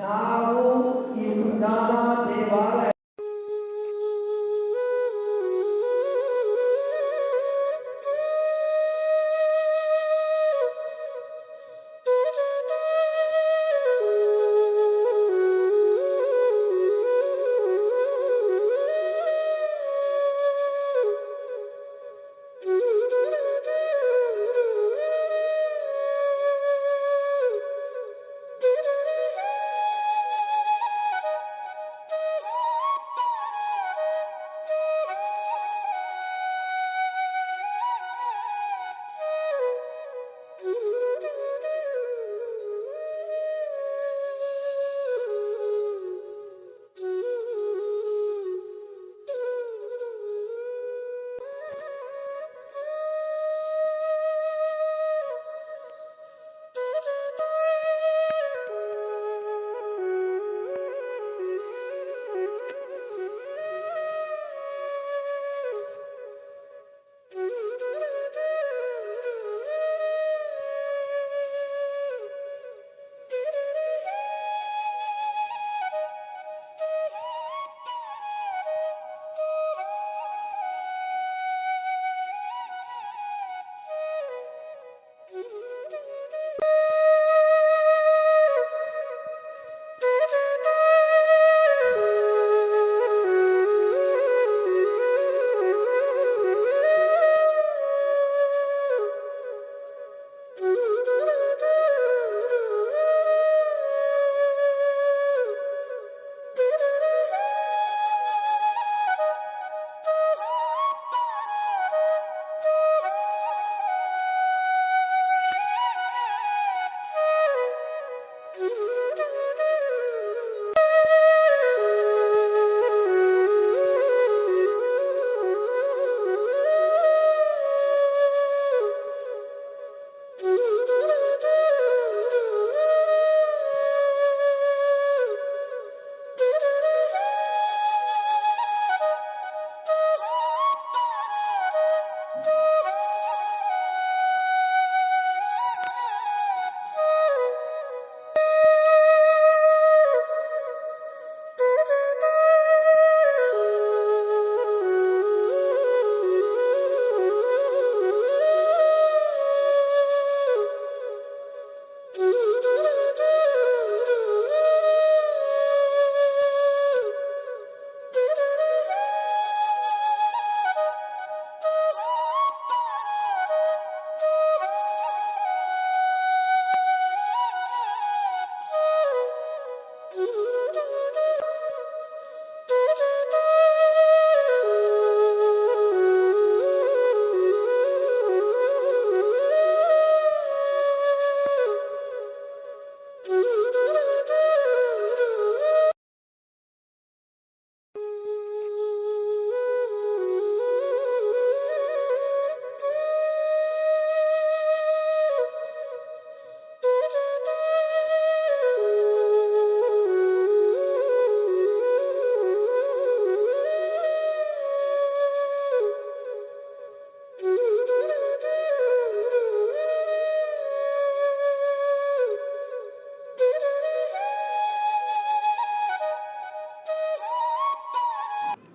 ನಾವು ಈ ಪ್ರಧಾನ ದೇವಾಲಯ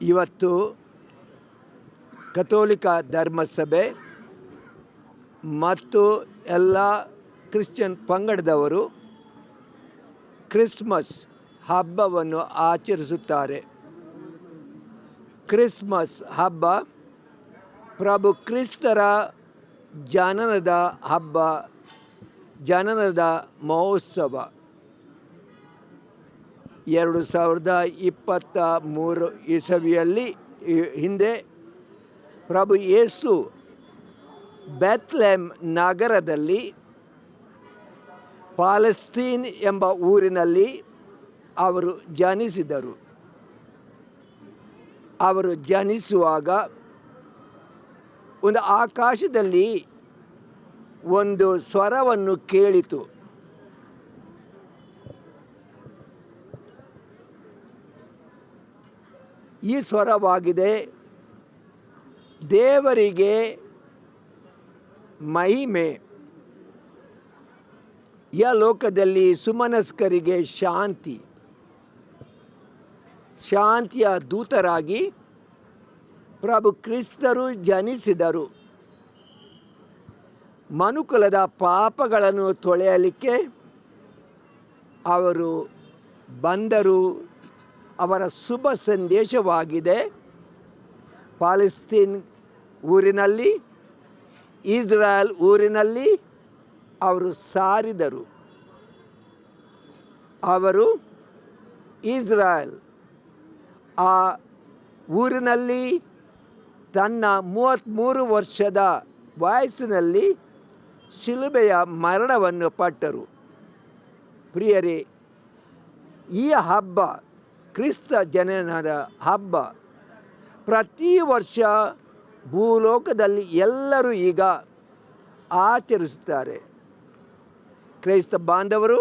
ಇವತ್ತು ಕಥೋಲಿಕ ಧರ್ಮಸಭೆ ಮತ್ತು ಎಲ್ಲ ಕ್ರಿಶ್ಚಿಯನ್ ಪಂಗಡದವರು ಕ್ರಿಸ್ಮಸ್ ಹಬ್ಬವನ್ನು ಆಚರಿಸುತ್ತಾರೆ. ಕ್ರಿಸ್ಮಸ್ ಹಬ್ಬ ಪ್ರಭು ಕ್ರಿಸ್ತರ ಜನನದ ಹಬ್ಬ, ಜನನದ ಮಹೋತ್ಸವ. ಎರಡು ಸಾವಿರದ ಇಪ್ಪತ್ತ ಮೂರು ಇಸವಿಯಲ್ಲಿ ಹಿಂದೆ ಪ್ರಭು ಯೇಸು ಬೆತ್ಲೆಮ್ ನಗರದಲ್ಲಿ ಪಾಲೆಸ್ತೀನ್ ಎಂಬ ಊರಿನಲ್ಲಿ ಅವರು ಜನಿಸಿದರು. ಅವರು ಜನಿಸುವಾಗ ಒಂದು ಆಕಾಶದಲ್ಲಿ ಒಂದು ಸ್ವರವನ್ನು ಕೇಳಿತು. ಈ ಸ್ವರವಾಗಿದೆ, ದೇವರಿಗೆ ಮಹಿಮೆ. ಯ ಲೋಕದಲ್ಲಿ ಸುಮನಸ್ಕರಿಗೆ ಶಾಂತಿ. ಶಾಂತಿಯ ದೂತರಾಗಿ ಪ್ರಭು ಕ್ರಿಸ್ತರು ಜನಿಸಿದರು. ಮನುಕುಲದ ಪಾಪಗಳನ್ನು ತೊಳೆಯಲಿಕ್ಕೆ ಅವರು ಬಂದರು. ಅವರ ಶುಭ ಸಂದೇಶವಾಗಿದೆ. ಪಾಲಿಸ್ತೀನ್ ಊರಿನಲ್ಲಿ, ಇಸ್ರಾಯಲ್ ಊರಿನಲ್ಲಿ ಅವರು ಸಾರಿದರು. ಅವರು ಇಸ್ರಾಯಲ್ ಆ ಊರಿನಲ್ಲಿ ತನ್ನ ಮೂವತ್ತ್ಮೂರು ವರ್ಷದ ವಯಸ್ಸಿನಲ್ಲಿ ಶಿಲುಬೆಯ ಮರಣವನ್ನು ಪಟ್ಟರು. ಪ್ರಿಯರೇ, ಈ ಹಬ್ಬ ಕ್ರಿಸ್ತ ಜನನದ ಹಬ್ಬ. ಪ್ರತಿ ವರ್ಷ ಭೂಲೋಕದಲ್ಲಿ ಎಲ್ಲರೂ ಈಗ ಆಚರಿಸುತ್ತಾರೆ. ಕ್ರೈಸ್ತ ಬಾಂಧವರು,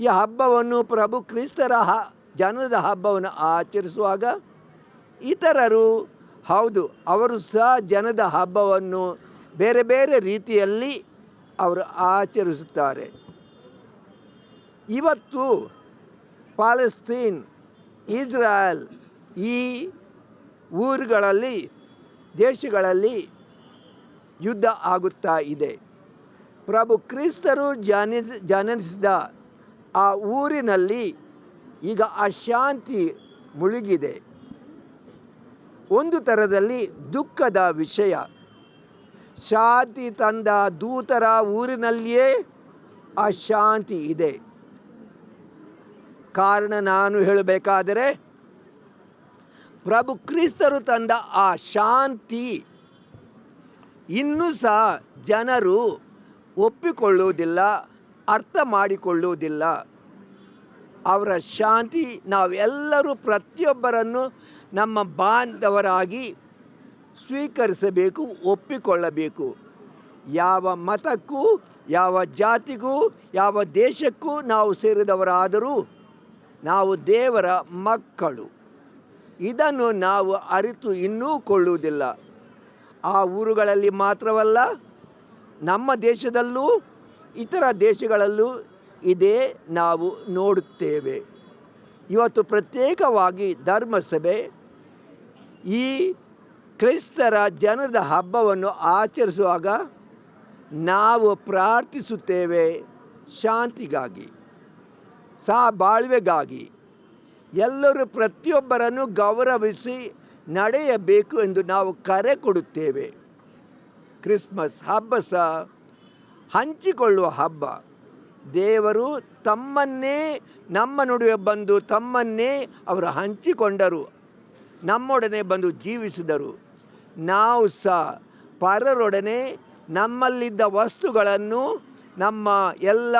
ಈ ಹಬ್ಬವನ್ನು ಪ್ರಭು ಕ್ರಿಸ್ತರ ಹ ಜನದ ಹಬ್ಬವನ್ನು ಆಚರಿಸುವಾಗ ಇತರರು, ಹೌದು, ಅವರು ಸಹ ಜನದ ಹಬ್ಬವನ್ನು ಬೇರೆ ಬೇರೆ ರೀತಿಯಲ್ಲಿ ಅವರು ಆಚರಿಸುತ್ತಾರೆ. ಇವತ್ತು ಪಾಲೆಸ್ತೀನ್ ಇಸ್ರಾಯಲ್ ಈ ಊರುಗಳಲ್ಲಿ, ದೇಶಗಳಲ್ಲಿ ಯುದ್ಧ ಆಗುತ್ತಾ ಇದೆ. ಪ್ರಭು ಕ್ರಿಸ್ತರು ಜನಿಸ್, ಜನಿಸಿದ ಆ ಊರಿನಲ್ಲಿ ಈಗ ಅಶಾಂತಿ ಮುಳುಗಿದೆ. ಒಂದು ಥರದಲ್ಲಿ ದುಃಖದ ವಿಷಯ. ಶಾಂತಿ ತಂದ ದೂತರ ಊರಿನಲ್ಲಿಯೇ ಅಶಾಂತಿ ಇದೆ. ಕಾರಣ ನಾನು ಹೇಳಬೇಕಾದರೆ ಪ್ರಭು ಕ್ರಿಸ್ತರು ತಂದ ಆ ಶಾಂತಿ ಇನ್ನೂ ಸಹ ಜನರು ಒಪ್ಪಿಕೊಳ್ಳುವುದಿಲ್ಲ, ಅರ್ಥ ಮಾಡಿಕೊಳ್ಳುವುದಿಲ್ಲ. ಅವರ ಶಾಂತಿ ನಾವೆಲ್ಲರೂ ಪ್ರತಿಯೊಬ್ಬರನ್ನು ನಮ್ಮ ಬಾಂಧವರಾಗಿ ಸ್ವೀಕರಿಸಬೇಕು, ಒಪ್ಪಿಕೊಳ್ಳಬೇಕು. ಯಾವ ಮತಕ್ಕೂ, ಯಾವ ಜಾತಿಗೂ, ಯಾವ ದೇಶಕ್ಕೂ ನಾವು ಸೇರಿದವರಾದರೂ ನಾವು ದೇವರ ಮಕ್ಕಳು. ಇದನ್ನು ನಾವು ಅರಿತು ಇನ್ನೂ ಕೊಳ್ಳುವುದಿಲ್ಲ. ಆ ಊರುಗಳಲ್ಲಿ ಮಾತ್ರವಲ್ಲ, ನಮ್ಮ ದೇಶದಲ್ಲೂ, ಇತರ ದೇಶಗಳಲ್ಲೂ ಇದೇ ನಾವು ನೋಡುತ್ತೇವೆ. ಇವತ್ತು ಪ್ರತ್ಯೇಕವಾಗಿ ಧರ್ಮಸಭೆ ಈ ಕ್ರೈಸ್ತರ ಜನದ ಹಬ್ಬವನ್ನು ಆಚರಿಸುವಾಗ ನಾವು ಪ್ರಾರ್ಥಿಸುತ್ತೇವೆ ಶಾಂತಿಗಾಗಿ. ಸಹ ಬಾಳ್ವೆಗಾಗಿ ಎಲ್ಲರೂ ಪ್ರತಿಯೊಬ್ಬರನ್ನು ಗೌರವಿಸಿ ನಡೆಯಬೇಕು ಎಂದು ನಾವು ಕರೆ ಕೊಡುತ್ತೇವೆ. ಕ್ರಿಸ್ಮಸ್ ಹಬ್ಬ ಸಹ ಹಂಚಿಕೊಳ್ಳುವ ಹಬ್ಬ. ದೇವರು ತಮ್ಮನ್ನೇ, ನಮ್ಮ ನಡುವೆ ಬಂದು ತಮ್ಮನ್ನೇ ಅವರು ಹಂಚಿಕೊಂಡರು. ನಮ್ಮೊಡನೆ ಬಂದು ಜೀವಿಸಿದರು. ನಾವು ಸಹ ಪರರೊಡನೆ ನಮ್ಮಲ್ಲಿದ್ದ ವಸ್ತುಗಳನ್ನು, ನಮ್ಮ ಎಲ್ಲ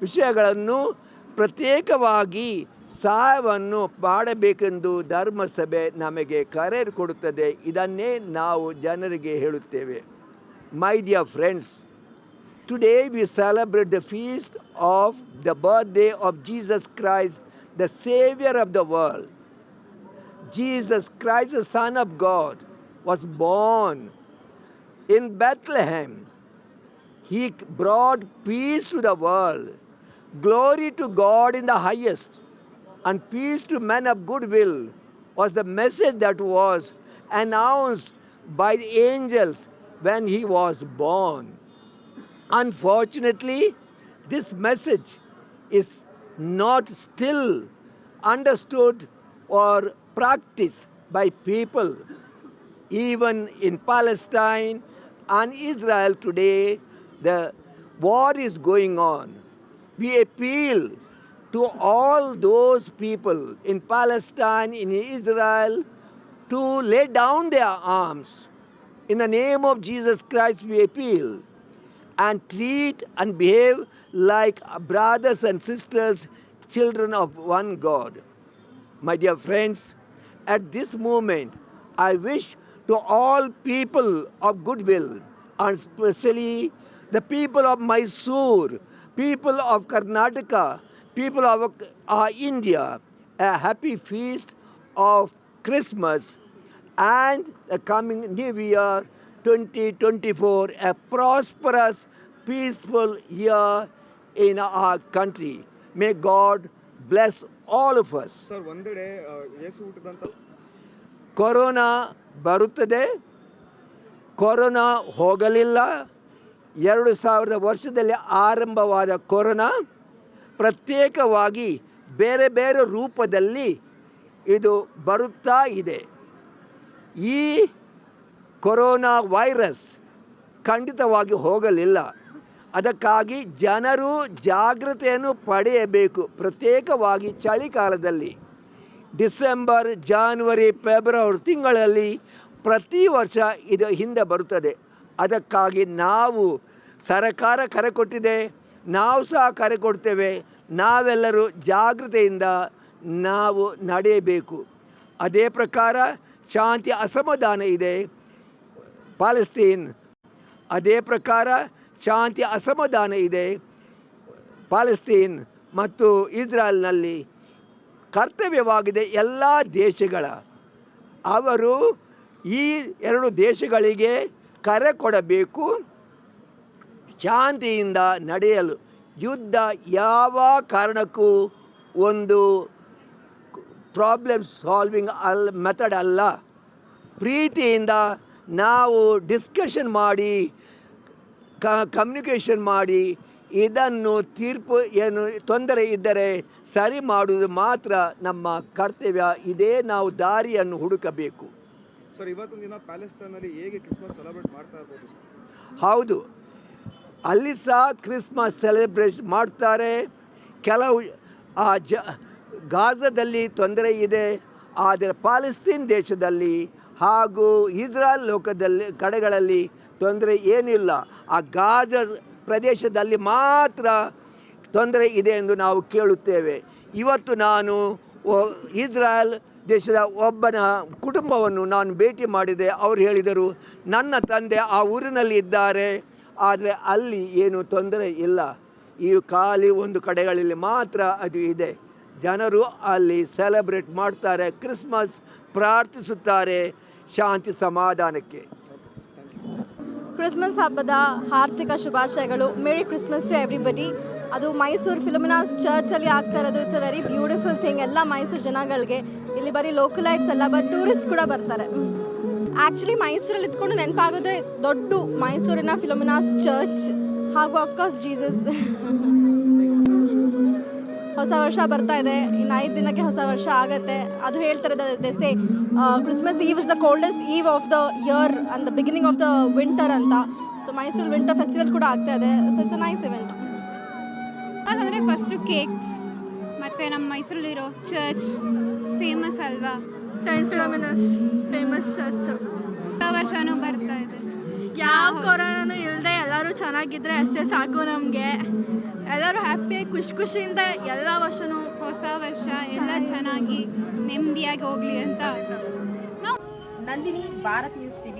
ವಿಷಯಗಳನ್ನು ಪ್ರತ್ಯೇಕವಾಗಿ ಸಹಾಯವನ್ನು ಮಾಡಬೇಕೆಂದು ಧರ್ಮಸಭೆ ನಮಗೆ ಕರೆ ಕೊಡುತ್ತದೆ ಇದನ್ನೇ ನಾವು ಜನರಿಗೆ ಹೇಳುತ್ತೇವೆ my dear friends today we celebrate the feast of the birthday of Jesus Christ the saviour of the world Jesus Christ, the Son of God, was born in Bethlehem. He brought peace to the world, Glory to God in the highest, and peace to men of goodwill was the message that was announced by the angels when he was born. Unfortunately, this message is not still understood or practiced by people. Even in Palestine and Israel today, the war is going on. We appeal to all those people in Palestine, in Israel, to lay down their arms. In the name of Jesus Christ, we appeal and treat and behave like brothers and sisters, children of one God. My dear friends, at this moment, I wish to all people of goodwill, and especially the people of Mysore, people of Karnataka, people of uh, India, a happy feast of Christmas and the coming New Year 2024, a prosperous, peaceful year in our country. May God bless all of us. Sir ಒಂದೆಡೆ ಆ, ಯೇಸು ಹುಟ್ಟಿದಂತ corona ಬರುತ್ತದೆ corona ಹೋಗಲಿಲ್ಲ ಎರಡು ಸಾವಿರದ ವರ್ಷದಲ್ಲಿ ಆರಂಭವಾದ corona, ಪ್ರತ್ಯೇಕವಾಗಿ ಬೇರೆ ಬೇರೆ ರೂಪದಲ್ಲಿ ಇದು ಬರುತ್ತಾ ಇದೆ. ಈ ಕೊರೋನಾ ವೈರಸ್ ಖಂಡಿತವಾಗಿ ಹೋಗಲಿಲ್ಲ. ಅದಕ್ಕಾಗಿ ಜನರು ಜಾಗ್ರತೆಯನ್ನು ಪಡೆಯಬೇಕು. ಪ್ರತ್ಯೇಕವಾಗಿ ಚಳಿಗಾಲದಲ್ಲಿ ಡಿಸೆಂಬರ್, ಜಾನ್ವರಿ, ಫೆಬ್ರವರಿ ತಿಂಗಳಲ್ಲಿ ಪ್ರತಿ ವರ್ಷ ಇದು ಹಿಂದೆ ಬರುತ್ತದೆ. ಅದಕ್ಕಾಗಿ ನಾವು ಸರಕಾರ ಕರೆ ಕೊಟ್ಟಿದೆ, ನಾವು ಸಹ ಕರೆ ಕೊಡ್ತೇವೆ. ನಾವೆಲ್ಲರೂ ಜಾಗ್ರತೆಯಿಂದ ನಾವು ನಡೆಯಬೇಕು. ಅದೇ ಪ್ರಕಾರ ಶಾಂತಿ ಅಸಮಾಧಾನ ಇದೆ. ಪಾಲೆಸ್ತೀನ್, ಅದೇ ಪ್ರಕಾರ ಶಾಂತಿ ಅಸಮಾಧಾನ ಇದೆ. ಪಾಲೆಸ್ತೀನ್ ಮತ್ತು ಇಸ್ರಾಯಲ್ನಲ್ಲಿ ಕರ್ತವ್ಯವಾಗಿದೆ ಎಲ್ಲ ದೇಶಗಳ. ಅವರು ಈ ಎರಡು ದೇಶಗಳಿಗೆ ಕರೆ ಕೊಡಬೇಕು. ಶಾಂತಿಯಿಂದ ನಡೆಯಲು ಯುದ್ಧ ಯಾವ ಕಾರಣಕ್ಕೂ ಒಂದು ಪ್ರಾಬ್ಲಮ್ ಸಾಲ್ವಿಂಗ್ ಅಲ್ ಮೆಥಡ್ ಅಲ್ಲ. ಪ್ರೀತಿಯಿಂದ ನಾವು ಡಿಸ್ಕಷನ್ ಮಾಡಿ ಕಮ್ಯುನಿಕೇಷನ್ ಮಾಡಿ, ಇದನ್ನು ತೀರ್ಪು ಏನು, ತೊಂದರೆ ಇದ್ದರೆ ಸರಿ ಮಾಡುವುದು ಮಾತ್ರ ನಮ್ಮ ಕರ್ತವ್ಯ. ಇದೇ ನಾವು ದಾರಿಯನ್ನು ಹುಡುಕಬೇಕು. ಸರ್ ದಿನ ಹೇಗೆ ಕ್ರಿಸ್ಮಸ್ ಸೆಲೆಬ್ರೇಟ್ ಮಾಡ್ತಾ ಇರ್ಬೋದು ಹೌದು. ಅಲ್ಲಿ ಸಹ ಕ್ರಿಸ್ಮಸ್ ಸೆಲೆಬ್ರೇಷನ್ ಮಾಡ್ತಾರೆ. ಕೆಲವು, ಆ, ಜ, ಗಾಜದಲ್ಲಿ ತೊಂದರೆ ಇದೆ. ಆದರೆ ಪಾಲೆಸ್ತೀನ್ ದೇಶದಲ್ಲಿ ಹಾಗೂ ಇಸ್ರಾಯಲ್ ಲೋಕದಲ್ಲಿ, ಕಡೆಗಳಲ್ಲಿ ತೊಂದರೆ ಏನಿಲ್ಲ. ಆ ಗಾಜ ಪ್ರದೇಶದಲ್ಲಿ ಮಾತ್ರ ತೊಂದರೆ ಇದೆ ಎಂದು ನಾವು ಕೇಳುತ್ತೇವೆ. ಇವತ್ತು ನಾನು ಇಸ್ರಾಯಲ್ ದೇಶದ ಒಬ್ಬನ ಕುಟುಂಬವನ್ನು ನಾನು ಭೇಟಿ ಮಾಡಿದೆ. ಅವರು ಹೇಳಿದರು, ನನ್ನ ತಂದೆ ಆ ಊರಿನಲ್ಲಿ ಇದ್ದಾರೆ. ಆದರೆ ಅಲ್ಲಿ ಏನು ತೊಂದರೆ ಇಲ್ಲ. ಈ ಖಾಲಿ ಒಂದು ಕಡೆಗಳಲ್ಲಿ ಮಾತ್ರ ಅದು ಇದೆ. ಜನರು ಅಲ್ಲಿ ಸೆಲೆಬ್ರೇಟ್ ಮಾಡ್ತಾರೆ, ಕ್ರಿಸ್ಮಸ್ ಪ್ರಾರ್ಥಿಸುತ್ತಾರೆ ಶಾಂತಿ ಸಮಾಧಾನಕ್ಕೆ. ಕ್ರಿಸ್ಮಸ್ ಹಬ್ಬದ ಆರ್ಥಿಕ ಶುಭಾಶಯಗಳು. ಮೇರಿ ಕ್ರಿಸ್ಮಸ್ ಟು ಎವ್ರಿಬಡಿ ಅದು ಮೈಸೂರು ಫಿಲಮಿನಾಸ್ ಚರ್ಚಲ್ಲಿ ಆಗ್ತಾ ಇರೋದು. It's a very beautiful thing ಎಲ್ಲ ಮೈಸೂರು ಜನಗಳಿಗೆ ಇಲ್ಲಿ ಬರೀ ಲೋಕಲೈಟ್ಸ್ ಅಲ್ಲ ಬಟ್ ಟೂರಿಸ್ಟ್ ಕೂಡ ಬರ್ತಾರೆ. ಆ್ಯಕ್ಚುಲಿ ಮೈಸೂರಲ್ಲಿ ಇದ್ಕೊಂಡು ನೆನಪಾಗೋದೇ ದೊಡ್ಡ ಮೈಸೂರಿನ ಫಿಲೋಮಿನಾಸ್ ಚರ್ಚ್ ಹಾಗೂ ಅಫ್ಕೋರ್ಸ್ ಜೀಸಸ್ ಹೊಸ ವರ್ಷ ಬರ್ತಾ ಇದೆ, ಇನ್ನು ಐದು ದಿನಕ್ಕೆ ಹೊಸ ವರ್ಷ ಆಗುತ್ತೆ. ಅದು ಹೇಳ್ತಾರೆ say Christmas eve is the coldest eve of the year and the beginning of the winter ಅಂತ. ಸೊ ಮೈಸೂರು ವಿಂಟರ್ ಫೆಸ್ಟಿವಲ್ ಕೂಡ ಆಗ್ತಾ ಇದೆ. So it's a nice event ಅದಂದರೆ first cakes ಮತ್ತು ನಮ್ಮ ಮೈಸೂರಲ್ಲಿರೋ ಚರ್ಚ್ ಫೇಮಸ್ ಅಲ್ವಾ? ಸೈಂಟ್ ಫಿಲಮಿನಸ್ ಫೇಮಸ್ ಚರ್ಚ್ ಹೊಸ ವರ್ಷನೂ ಬರ್ತಾ ಇದೆ. ಯಾವ ಕೊರೋನಾನು ಇಲ್ಲದೆ ಎಲ್ಲರೂ ಚೆನ್ನಾಗಿದ್ರೆ ಅಷ್ಟೇ ಸಾಕು ನಮಗೆ. ಎಲ್ಲರೂ ಹ್ಯಾಪಿಯಾಗಿ ಖುಷಿ ಖುಷಿಯಿಂದ ಎಲ್ಲ ವರ್ಷನೂ ಹೊಸ ವರ್ಷ ಎಲ್ಲ ಚೆನ್ನಾಗಿ ನೆಮ್ಮದಿಯಾಗಿ ಹೋಗಲಿ ಅಂತ. Nandini Bharat news TV